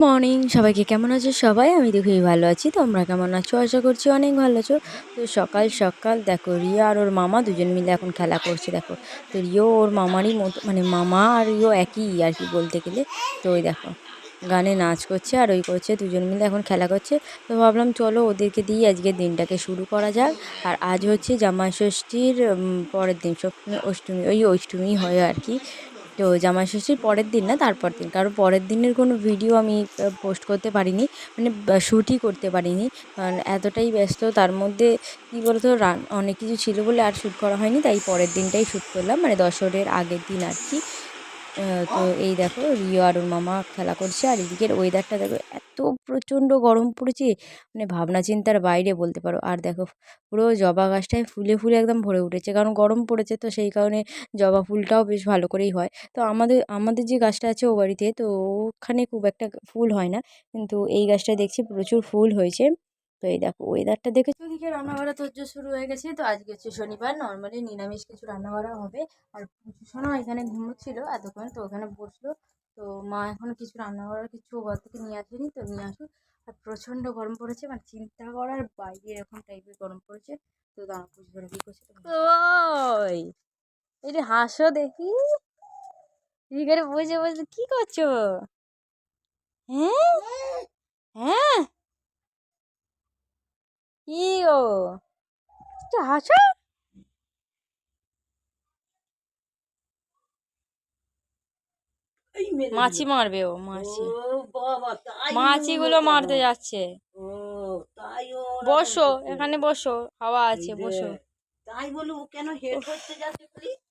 Morning, সবাইকে কেমন আছো সবাই? আমি তো খুবই ভালো আছি। তোমরা কেমন আছো? আশা করছি অনেক ভালো আছো। তো সকাল সকাল দেখো রিয়া আর ওর মামা দুজন মিলে এখন খেলা করছে, দেখো। তো রিও, ওর মামারই মতো মানে মামা আর রিও একই আর কি বলতে গেলে। তো ওই দেখো, গানে নাচ করছে আর ওই করছে, দুজন মিলে এখন খেলা করছে। তো ভাবলাম চলো ওদেরকে দিয়ে আজকে দিনটাকে শুরু করা যাক। আর আজ হচ্ছে জামাই ষষ্ঠীর পরের দিন, সপ্তমী, অষ্টমী, ওই অষ্টমী হয় আর কি। তো জামাই ষষ্ঠীর পরের দিন না, তারপর দিন। কারণ পরের দিনের কোনো ভিডিও আমি পোস্ট করতে পারিনি মানে শ্যুটই করতে পারিনি। কারণ এতটাই ব্যস্ত, তার মধ্যে, কী বলতো রান অনেক কিছু ছিল বলে আর শ্যুট করা হয়নি, তাই পরের দিনটাই শ্যুট করলাম। মানে দশরের আগের দিন আর কি। তো এই দেখো, রিও আর ওর মামা খেলা করছে, আর এদিকের ওয়েদারটা দেখো, এত প্রচণ্ড গরম পড়েছে মানে ভাবনা চিন্তার বাইরে বলতে পারো। আর দেখো, পুরো জবা গাছটায় ফুলে ফুলে একদম ভরে উঠেছে, কারণ গরম পড়েছে তো, সেই কারণে জবা ফুলটাও বেশ ভালো করেই হয়। তো আমাদের আমাদের যে গাছটা আছে ও বাড়িতে, তো ওখানে খুব একটা ফুল হয় না, কিন্তু এই গাছটায় দেখছি প্রচুর ফুল হয়েছে। তো এই দেখো ওয়েদারটা দেখে ওদিকে রান্নাবাড়া তোর শুরু হয়ে গেছে। তো আজকে হচ্ছে শনিবার নর্মালি নিরামিষ কিছু রান্নাবাড়া হবে। আর পুজোসোনা এখানে ঘুমোচ্ছিল এতক্ষণ তো ওখানে বসল। তো মা এখন কিছু রান্না করার কিছু ঘর থেকে নিয়ে আসেনি তো নিয়ে আসুক। আর প্রচণ্ড গরম পড়েছে মানে চিন্তা করার বাইরে এরকম টাইপের গরম পড়েছে। তো দাঁড়া পুজো কি করছে ওই এই যে হাসো দেখি। এখানে বসে বসে কি করছ? হ্যাঁ? হ্যাঁ? কি একটু হাসো। মাছি মারবে ও মাছি। ও মাছিগুলো মারতে যাচ্ছে। ও ও বসো এখানে বসো হাওয়া আছে বসো। তাই বলে কেন হেড করতে যাচ্ছে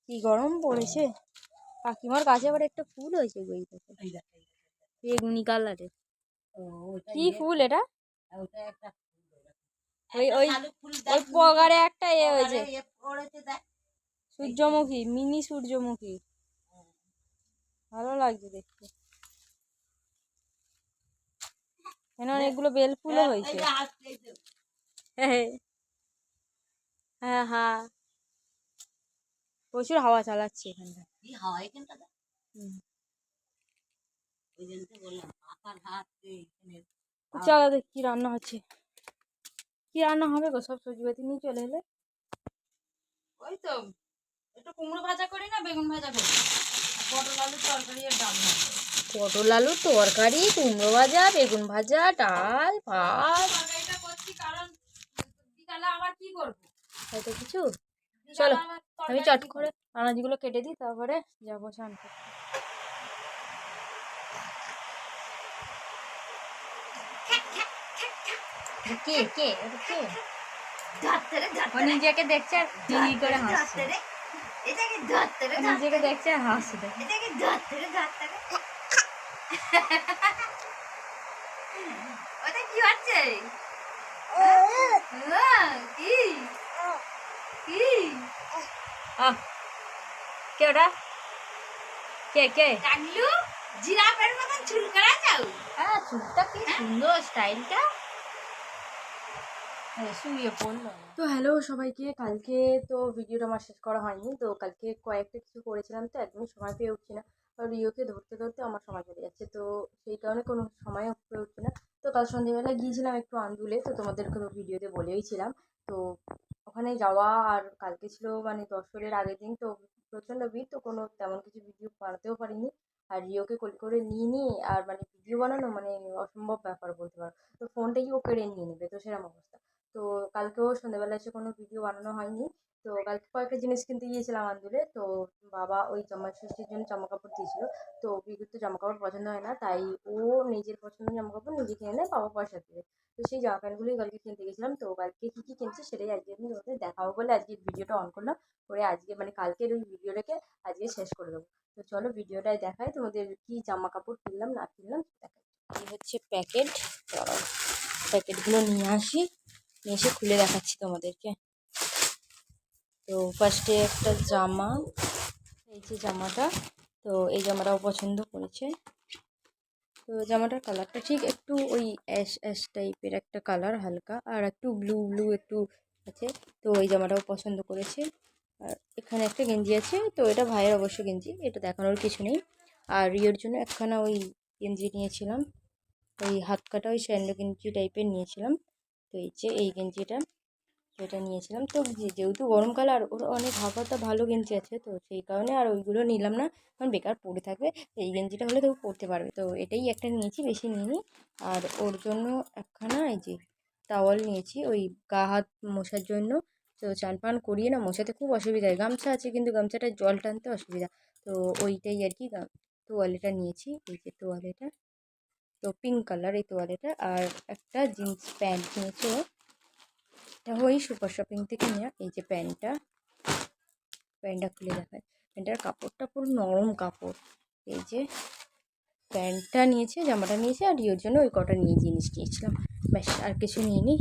কি গরম পড়েছে। কাকিমার কাছে আবার একটা ফুল হয়েছে। বেগুনি কালারের। ও, কি ইয়ে- ফুল এটা? ওটা একটা। ওই ওই ওই পগারে একটা এ হয়েছে। সূর্যমুখী মিনি সূর্যমুখী। ভালো লাগছে দেখতে। এখানে অনেকগুলো বেল ফুলও হ্যাঁ, হয়েছে। এই যে হাসছে, এই যে। হ্যাঁ হ্যাঁ প্রচুর হাওয়া চালাচ্ছে এখানটা। কি হাওয়া এখানটা। চলো দেখ রান্না হচ্ছে? কি রান্না হবে গো? সব সবজি পাতি নিয়ে চলে এলে? ওই তো একটু কুমড়ো ভাজা করি না বেগুন ভাজা করি। পটল আলু তরকারি আর ডাল পটল আলুর তরকারি কুমড়ো ভাজা বেগুন ভাজা ডাল ভাত। তরকারিটা করছি কারণ বিকালে আবার কি করব? এত কিছু? চলো, আমি চট করে আনাজগুলো কেটে দিই তারপরে যাব স্নান করতে। কে কে এটা কে? ধরতে ও নিজেকে দেখছে আর হি করে হাসছে। নিজেকে দেখছে আর হাসছে এটাকে ধরতে ধরতে ওটা কি হচ্ছে? কি? কি? কে ওটা? কে কে? টাগলু জিরাফের মতন চুল করা যাও হ্যাঁ চুলটা কি সুন্দর স্টাইলটা। তো হ্যালো সবাইকে, কালকে তো ভিডিওটা আমার শেষ করা হয়নি, তো কালকে কয়েকটা কিছু করেছিলাম, তো একদমই সময় পেয়ে উঠছি না। আর রিওকে ধরতে ধরতে আমার সময় চলে যাচ্ছে, তো সেই কারণে কোনো সময়ও পেয়ে উঠছে না। তো কাল সন্ধ্যেবেলা গিয়েছিলাম একটু আন্দুলে, তো তোমাদেরকে তো ভিডিওতে বলেইছিলাম তো ওখানে যাওয়া আর কালকে ছিল মানে দশরের আগের দিন, তো প্রচণ্ড ভিড়, তো কোনো তেমন কিছু ভিডিও বানাতেও পারিনি। আর রিওকে কোলে করে নিয়ে নিয়ে আর মানে ভিডিও বানানো মানে অসম্ভব ব্যাপার বলতে পারো। তো ফোনটাই ও কেড়ে নিয়ে নেবে, তো সেরকম অবস্থা। তো কালকেও সন্ধ্যেবেলা এসে কোনো ভিডিও বানানো হয়নি। তো কালকে কয়েকটা জিনিস কিনতে গিয়েছিলাম আন্দুলে। তো বাবা ওই জামা ষষ্ঠীর জন্য জামা কাপড় দিয়েছিল। তো বিগুর তো জামা কাপড় পছন্দ হয় না, তাই ও নিজের পছন্দের জামা কাপড় নিজে কিনে নেয়, বাবা পয়সা দেবে তো সেই জামা প্যান্টগুলোই কালকে কিনতে গেছিলাম তো কালকে কী কী কিনছি সেটাই আজকে আমি তোমাদের দেখাবো বলে আজকে ভিডিওটা অন করলাম। করে আজকে মানে কালকের ওই ভিডিওটাকে আজকে শেষ করে দেবো। তো চলো ভিডিওটায় দেখাই তোমাদের কি জামা কাপড় কিনলাম না কিনলাম দেখাই। এই হচ্ছে প্যাকেট। প্যাকেটগুলো নিয়ে আসি। এসে খুলে দেখাচ্ছি তোমাদেরকে। তো ফার্স্টে একটা জামা, এই যে জামাটা, তো এই জামাটাও পছন্দ করেছে। তো জামাটার কালারটা ঠিক একটু ওই অ্যাশ অ্যাশ টাইপের একটা কালার হালকা, আর একটু ব্লু ব্লু একটু আছে, তো এই জামাটাও পছন্দ করেছে। আর এখানে একটা গেঞ্জি আছে, তো এটা ভাইয়ের অবশ্য গেঞ্জি, এটা দেখানোর কিছু নেই। আর রিওর জন্য একখানা ওই গেঞ্জি নিয়েছিলাম, ওই হাত কাটা ওই স্যান্ডো গেঞ্জি টাইপের নিয়েছিলাম। তো এই যে এই গেঞ্জিটা, তো এটা নিয়েছিলাম। তো যেহেতু গরমকাল আর ওর অনেক হাফাতা ভালো গেঞ্জি আছে, তো সেই কারণে আর ওইগুলো নিলাম না। কারণ বেকার পরে থাকবে, তো এই গেঞ্জিটা হলে তবু পরতে পারবে। তো এটাই একটা নিয়েছি, বেশি নিইনি। আর ওর জন্য একখানা এই যে টাওয়াল নিয়েছি, ওই গা হাত মশার জন্য। তো চান পান করিয়ে না মশাতে খুব অসুবিধা হয়। গামছা আছে কিন্তু গামছাটায় জল টানতে অসুবিধা। তো ওইটাই আর কি তোয়ালেটা নিয়েছি। এই যে তোয়ালেটা। তো পিঙ্ক কালার এই তোয়ালেটা আর একটা জিন্স প্যান্ট নিয়েছি এটা ওই সুপার শপিং থেকে নেওয়া এই যে প্যান্টটা প্যান্টটা খুলে দেখায়। প্যান্টটার কাপড়টা পুরো নরম কাপড়। এই যে প্যান্টটা নিয়েছে, জামাটা নিয়েছে, আর ইয়োর জন্য ওই কটা নিয়ে জিনিস নিয়েছিলাম। ব্যাস, আর কিছু নিইনি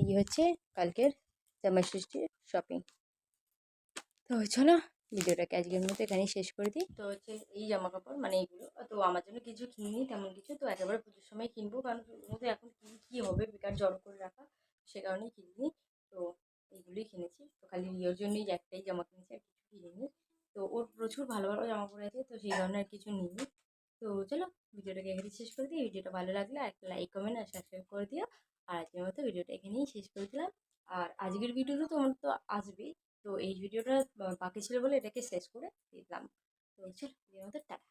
এই হচ্ছে কালকের জামা ষষ্ঠীর শপিং তো চলো ভিডিওটাকে আজকের মতো এখানেই শেষ করে দিই। তো হচ্ছে এই জামা কাপড় মানে এইগুলো, তো আমার জন্য কিছু কিনিনি তেমন কিছু, তো একেবারে পুজোর সময় কিনবো, কারণ মধ্যে এখন কী কী হবে বেকার জড়ো করে রাখা, সে কারণেই কিনিনি, তো এইগুলোই কিনেছি, তো খালি রিওর জন্যই একটাই জামা কিনেছি আর কিছু কিনিনি। তো ওর প্রচুর ভালো ভালো জামা পরে আছে, তো সেই কারণে আর কিছু নিইনি। তো চলো ভিডিওটাকে এখানেই শেষ করে দিই, ভিডিওটা ভালো লাগলে একটা লাইক, কমেন্ট আর সাবস্ক্রাইব করে দিও। আর আজকের মতো ভিডিওটা এখানেই শেষ করে দিলাম। আর আজকের ভিডিওটা তোমার তো আসবেই তো এই ভিডিওটা বাকি ছিল বলে এটাকে শেষ করে দিলাম। তো চলো আমাদের টাকা